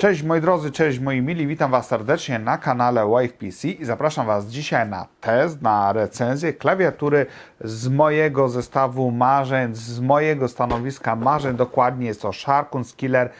Cześć moi drodzy, cześć moi mili, witam Was serdecznie na kanale Wave PC i zapraszam Was dzisiaj na test, na recenzję klawiatury z mojego zestawu marzeń, z mojego stanowiska marzeń, dokładnie jest to Sharkun Skiller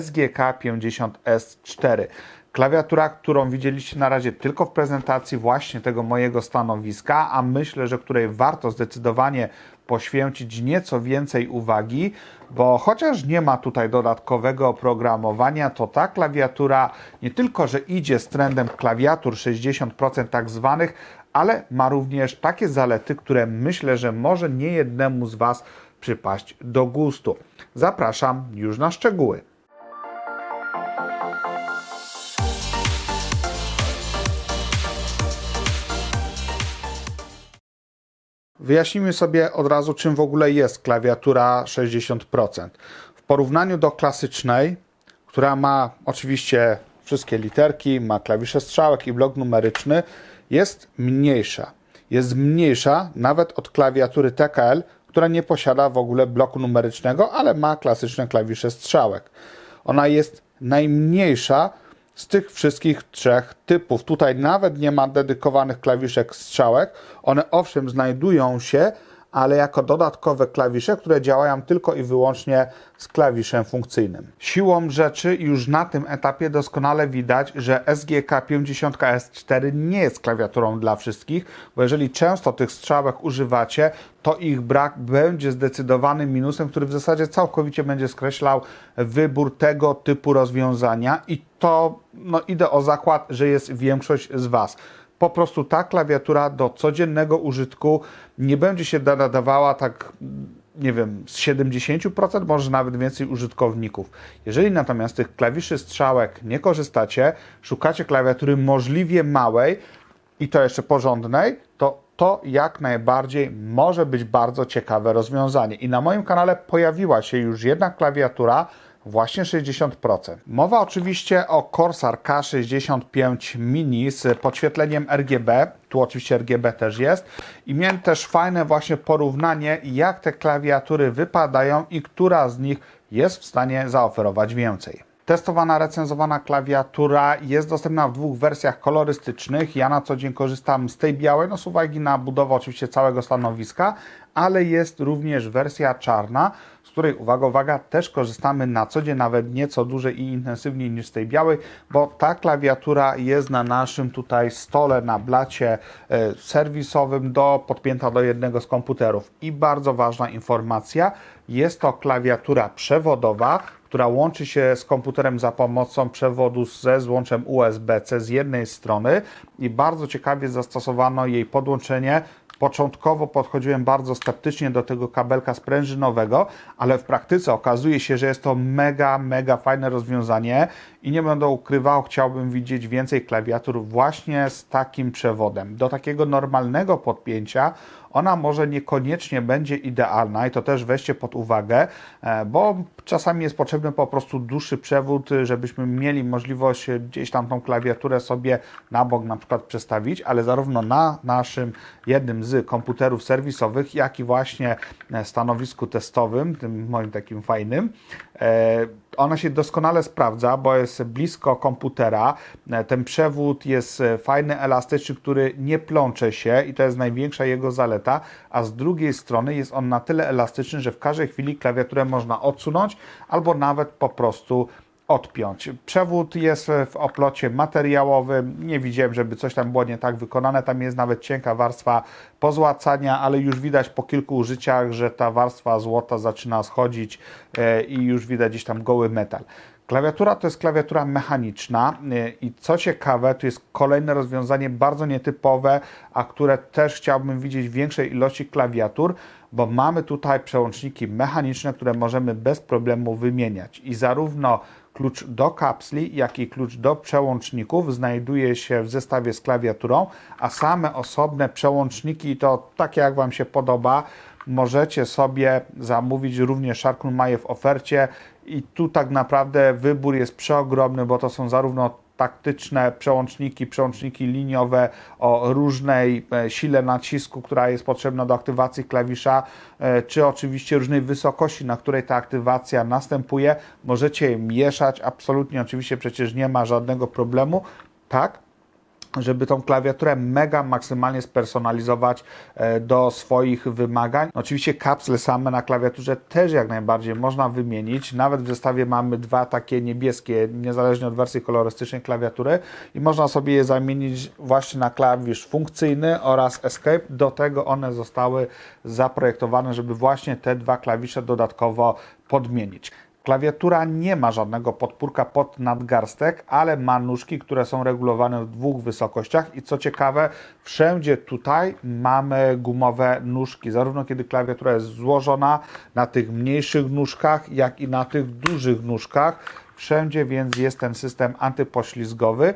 SGK 50S4. Klawiatura, którą widzieliście na razie tylko w prezentacji właśnie tego mojego stanowiska, a myślę, że której warto zdecydowanie poświęcić nieco więcej uwagi, bo chociaż nie ma tutaj dodatkowego oprogramowania, to ta klawiatura nie tylko, że idzie z trendem klawiatur 60% tak zwanych, ale ma również takie zalety, które myślę, że może nie jednemu z Was przypaść do gustu. Zapraszam już na szczegóły. Wyjaśnijmy sobie od razu, czym w ogóle jest klawiatura 60%. W porównaniu do klasycznej, która ma oczywiście wszystkie literki, ma klawisze strzałek i blok numeryczny, jest mniejsza. Jest mniejsza nawet od klawiatury TKL, która nie posiada w ogóle bloku numerycznego, ale ma klasyczne klawisze strzałek. Ona jest najmniejsza z tych wszystkich trzech typów. Tutaj nawet nie ma dedykowanych klawiszek strzałek. One owszem znajdują się, ale jako dodatkowe klawisze, które działają tylko i wyłącznie z klawiszem funkcyjnym. Siłą rzeczy już na tym etapie doskonale widać, że SGK 50S4 nie jest klawiaturą dla wszystkich, bo jeżeli często tych strzałek używacie, to ich brak będzie zdecydowanym minusem, który w zasadzie całkowicie będzie skreślał wybór tego typu rozwiązania i to no, idę o zakład, że jest większość z Was po prostu ta klawiatura do codziennego użytku nie będzie się nadawała tak, nie wiem, z 70%, może nawet więcej użytkowników. Jeżeli natomiast tych klawiszy strzałek nie korzystacie, szukacie klawiatury możliwie małej i to jeszcze porządnej, to to jak najbardziej może być bardzo ciekawe rozwiązanie. I na moim kanale pojawiła się już jedna klawiatura, właśnie 60%. Mowa oczywiście o Corsair K65 Mini z podświetleniem RGB. Tu oczywiście RGB też jest. I miałem też fajne właśnie porównanie, jak te klawiatury wypadają i która z nich jest w stanie zaoferować więcej. Testowana, recenzowana klawiatura jest dostępna w dwóch wersjach kolorystycznych. Ja na co dzień korzystam z tej białej, no z uwagi na budowę oczywiście całego stanowiska, ale jest również wersja czarna, z której, uwaga, uwaga, też korzystamy na co dzień, nawet nieco dłużej i intensywniej niż z tej białej, bo ta klawiatura jest na naszym tutaj stole, na blacie e, serwisowym do podpięta do jednego z komputerów. I bardzo ważna informacja, jest to klawiatura przewodowa, która łączy się z komputerem za pomocą przewodu ze złączem USB-C z jednej strony i bardzo ciekawie zastosowano jej podłączenie Początkowo podchodziłem bardzo sceptycznie do tego kabelka sprężynowego, ale w praktyce okazuje się, że jest to mega, mega fajne rozwiązanie i nie będę ukrywał, chciałbym widzieć więcej klawiatur właśnie z takim przewodem. Do takiego normalnego podpięcia ona może niekoniecznie będzie idealna i to też weźcie pod uwagę, e, bo czasami jest potrzebny po prostu dłuższy przewód, żebyśmy mieli możliwość gdzieś tam tą klawiaturę sobie na bok na przykład przestawić, ale zarówno na naszym jednym z komputerów serwisowych, jak i właśnie stanowisku testowym, tym moim takim fajnym, e, ona się doskonale sprawdza, bo jest blisko komputera. Ten przewód jest fajny, elastyczny, który nie plącze się i to jest największa jego zaleta, a z drugiej strony jest on na tyle elastyczny, że w każdej chwili klawiaturę można odsunąć albo nawet po prostu odpiąć. Przewód jest w oplocie materiałowym. Nie widziałem, żeby coś tam było nie tak wykonane. Tam jest nawet cienka warstwa pozłacania, ale już widać po kilku użyciach, że ta warstwa złota zaczyna schodzić e, i już widać gdzieś tam goły metal. Klawiatura to jest klawiatura mechaniczna e, i co ciekawe, to jest kolejne rozwiązanie bardzo nietypowe, a które też chciałbym widzieć w większej ilości klawiatur, bo mamy tutaj przełączniki mechaniczne, które możemy bez problemu wymieniać i zarówno klucz do kapsli, jak i klucz do przełączników znajduje się w zestawie z klawiaturą, a same osobne przełączniki to takie jak Wam się podoba, możecie sobie zamówić również Sharkun Maje w ofercie. I tu tak naprawdę wybór jest przeogromny, bo to są zarówno taktyczne przełączniki, przełączniki liniowe o różnej e, sile nacisku, która jest potrzebna do aktywacji klawisza, e, czy oczywiście różnej wysokości, na której ta aktywacja następuje. Możecie je mieszać, absolutnie oczywiście przecież nie ma żadnego problemu. Tak, żeby tą klawiaturę mega maksymalnie spersonalizować e, do swoich wymagań. Oczywiście kapsle same na klawiaturze też jak najbardziej można wymienić. Nawet w zestawie mamy dwa takie niebieskie, niezależnie od wersji kolorystycznej klawiatury i można sobie je zamienić właśnie na klawisz funkcyjny oraz Escape. Do tego one zostały zaprojektowane, żeby właśnie te dwa klawisze dodatkowo podmienić. Klawiatura nie ma żadnego podpórka pod nadgarstek, ale ma nóżki, które są regulowane w dwóch wysokościach i co ciekawe, wszędzie tutaj mamy gumowe nóżki, zarówno kiedy klawiatura jest złożona na tych mniejszych nóżkach, jak i na tych dużych nóżkach. Wszędzie więc jest ten system antypoślizgowy.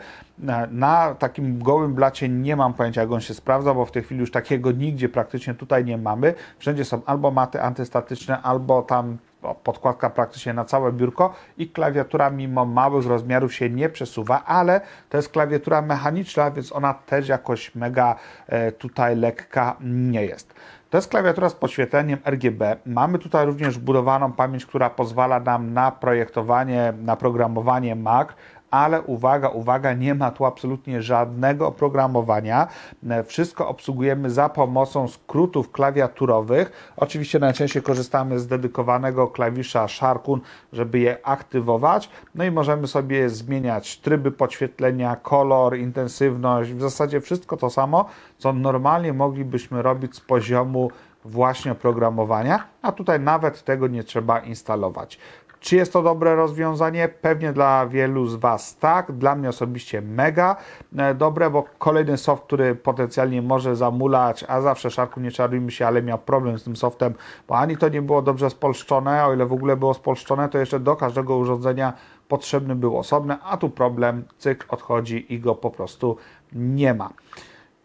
Na, takim gołym blacie nie mam pojęcia, jak on się sprawdza, bo w tej chwili już takiego nigdzie praktycznie tutaj nie mamy. Wszędzie są albo maty antystatyczne, albo tam podkładka praktycznie na całe biurko i klawiatura mimo małych rozmiarów się nie przesuwa, ale to jest klawiatura mechaniczna, więc ona też jakoś mega e, tutaj lekka nie jest. To jest klawiatura z podświetleniem RGB. Mamy tutaj również budowaną pamięć, która pozwala nam na projektowanie, na programowanie Mac, ale uwaga, uwaga, nie ma tu absolutnie żadnego oprogramowania. E, Wszystko obsługujemy za pomocą skrótów klawiaturowych. Oczywiście najczęściej korzystamy z dedykowanego klawisza Sharkun, żeby je aktywować. No i możemy sobie zmieniać tryby podświetlenia, kolor, intensywność, w zasadzie wszystko to samo, co normalnie moglibyśmy robić z poziomu właśnie oprogramowania, a tutaj nawet tego nie trzeba instalować. Czy jest to dobre rozwiązanie? Pewnie dla wielu z Was tak. Dla mnie osobiście mega e, dobre, bo kolejny soft, który potencjalnie może zamulać, a zawsze szarku nie czarujmy się, ale miał problem z tym softem, bo ani to nie było dobrze spolszczone, o ile w ogóle było spolszczone, to jeszcze do każdego urządzenia potrzebny był osobny, a tu problem, cyk, odchodzi i go po prostu nie ma.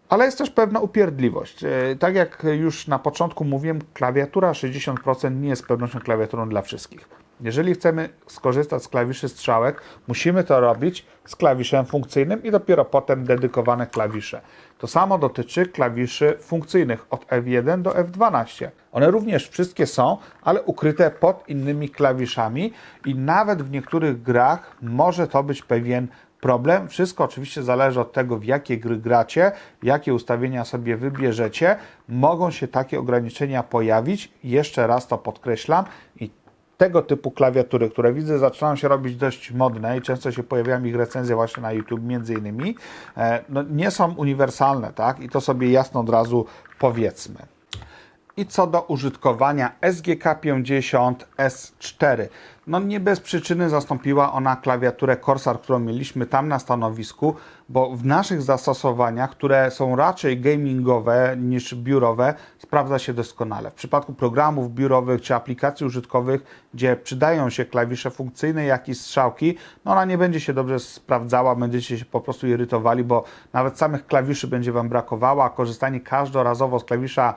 Ale jest też pewna upierdliwość. E, Tak jak już na początku mówiłem, klawiatura 60% nie jest pewnością klawiaturą dla wszystkich. Jeżeli chcemy skorzystać z klawiszy strzałek, musimy to robić z klawiszem funkcyjnym i dopiero potem dedykowane klawisze. To samo dotyczy klawiszy funkcyjnych od F1 do F12. One również wszystkie są, ale ukryte pod innymi klawiszami i nawet w niektórych grach może to być pewien problem. Wszystko oczywiście zależy od tego, w jakie gry gracie, jakie ustawienia sobie wybierzecie. Mogą się takie ograniczenia pojawić. Jeszcze raz to podkreślam i tego typu klawiatury, które widzę, zaczynają się robić dość modne i często się pojawiają ich recenzje właśnie na YouTube między innymi, e, no, nie są uniwersalne, tak? I to sobie jasno od razu powiedzmy. I co do użytkowania SGK50S4, no nie bez przyczyny zastąpiła ona klawiaturę Corsair, którą mieliśmy tam na stanowisku, bo w naszych zastosowaniach, które są raczej gamingowe niż biurowe, sprawdza się doskonale. W przypadku programów biurowych czy aplikacji użytkowych, gdzie przydają się klawisze funkcyjne, jak i strzałki, no ona nie będzie się dobrze sprawdzała, będziecie się po prostu irytowali, bo nawet samych klawiszy będzie Wam brakowało, a korzystanie każdorazowo z klawisza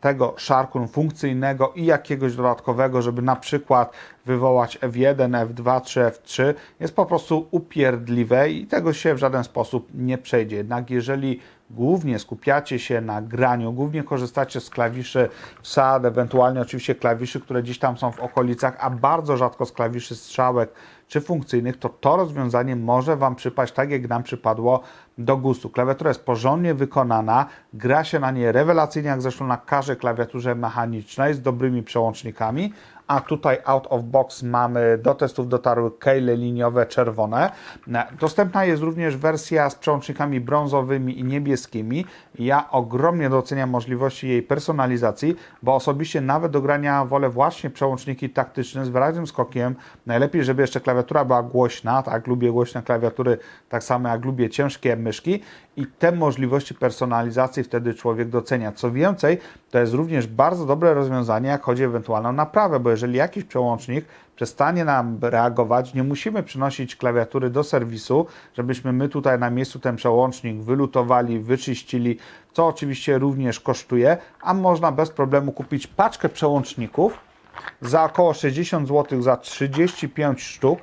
tego szarkun funkcyjnego i jakiegoś dodatkowego, żeby na przykład wywołać F1, F2 czy F3 jest po prostu upierdliwe i tego się w żaden sposób nie przejdzie. Jednak jeżeli głównie skupiacie się na graniu, głównie korzystacie z klawiszy SAD, ewentualnie oczywiście klawiszy, które gdzieś tam są w okolicach, a bardzo rzadko z klawiszy strzałek czy funkcyjnych, to to rozwiązanie może Wam przypaść tak, jak nam przypadło do gustu. Klawiatura jest porządnie wykonana, gra się na niej rewelacyjnie, jak zresztą na każdej klawiaturze mechanicznej z dobrymi przełącznikami, a tutaj out of box mamy do testów dotarły kejle liniowe czerwone. Dostępna jest również wersja z przełącznikami brązowymi i niebieskimi. Ja ogromnie doceniam możliwości jej personalizacji, bo osobiście nawet do grania wolę właśnie przełączniki taktyczne z wyraźnym skokiem. Najlepiej, żeby jeszcze klawiatura była głośna, tak, lubię głośne klawiatury, tak samo jak lubię ciężkie myszki i te możliwości personalizacji wtedy człowiek docenia. Co więcej, to jest również bardzo dobre rozwiązanie, jak chodzi o ewentualną naprawę, bo jeżeli jakiś przełącznik przestanie nam reagować, nie musimy przynosić klawiatury do serwisu, żebyśmy my tutaj na miejscu ten przełącznik wylutowali, wyczyścili, co oczywiście również kosztuje, a można bez problemu kupić paczkę przełączników, za około 60 zł za 35 sztuk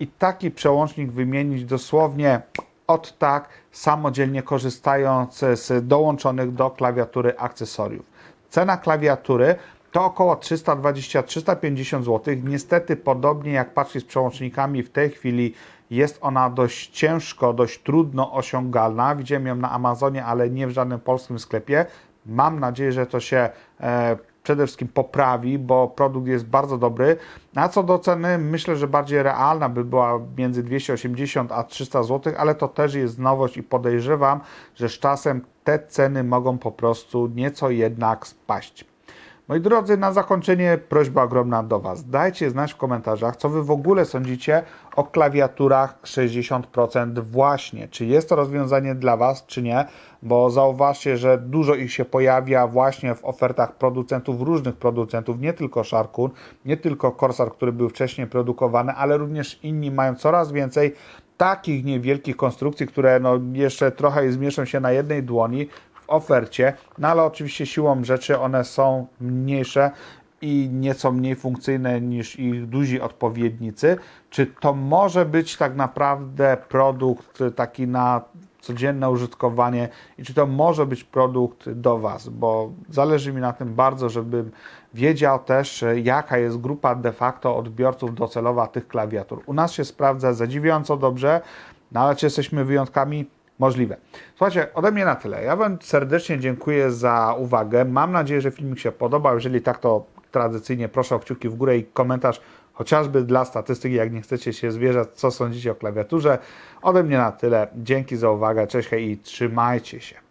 i taki przełącznik wymienić dosłownie od tak, samodzielnie korzystając z dołączonych do klawiatury akcesoriów. Cena klawiatury to około 320-350 zł. Niestety, podobnie jak patrzeć z przełącznikami, w tej chwili jest ona dość ciężko, dość trudno osiągalna. Widziałem ją na Amazonie, ale nie w żadnym polskim sklepie. Mam nadzieję, że to się e, przede wszystkim poprawi, bo produkt jest bardzo dobry. A co do ceny, myślę, że bardziej realna by była między 280 a 300 zł, ale to też jest nowość i podejrzewam, że z czasem te ceny mogą po prostu nieco jednak spaść. Moi drodzy, na zakończenie prośba ogromna do Was. Dajcie znać w komentarzach, co Wy w ogóle sądzicie o klawiaturach 60% właśnie. Czy jest to rozwiązanie dla Was, czy nie? Bo zauważcie, że dużo ich się pojawia właśnie w ofertach producentów, różnych producentów, nie tylko Sharkun, nie tylko Corsair, który był wcześniej produkowany, ale również inni mają coraz więcej takich niewielkich konstrukcji, które no jeszcze trochę zmieszczą się na jednej dłoni, ofercie, no ale oczywiście siłą rzeczy one są mniejsze i nieco mniej funkcyjne niż ich duzi odpowiednicy. Czy to może być tak naprawdę produkt taki na codzienne użytkowanie i czy to może być produkt do Was, bo zależy mi na tym bardzo, żebym wiedział też, jaka jest grupa de facto odbiorców docelowa tych klawiatur. U nas się sprawdza zadziwiająco dobrze, no ale jesteśmy wyjątkami? Możliwe. Słuchajcie, ode mnie na tyle. Ja Wam serdecznie dziękuję za uwagę. Mam nadzieję, że filmik się podobał. Jeżeli tak, to tradycyjnie proszę o kciuki w górę i komentarz chociażby dla statystyki, jak nie chcecie się zwierzać, co sądzicie o klawiaturze. Ode mnie na tyle. Dzięki za uwagę. Cześć hej i trzymajcie się.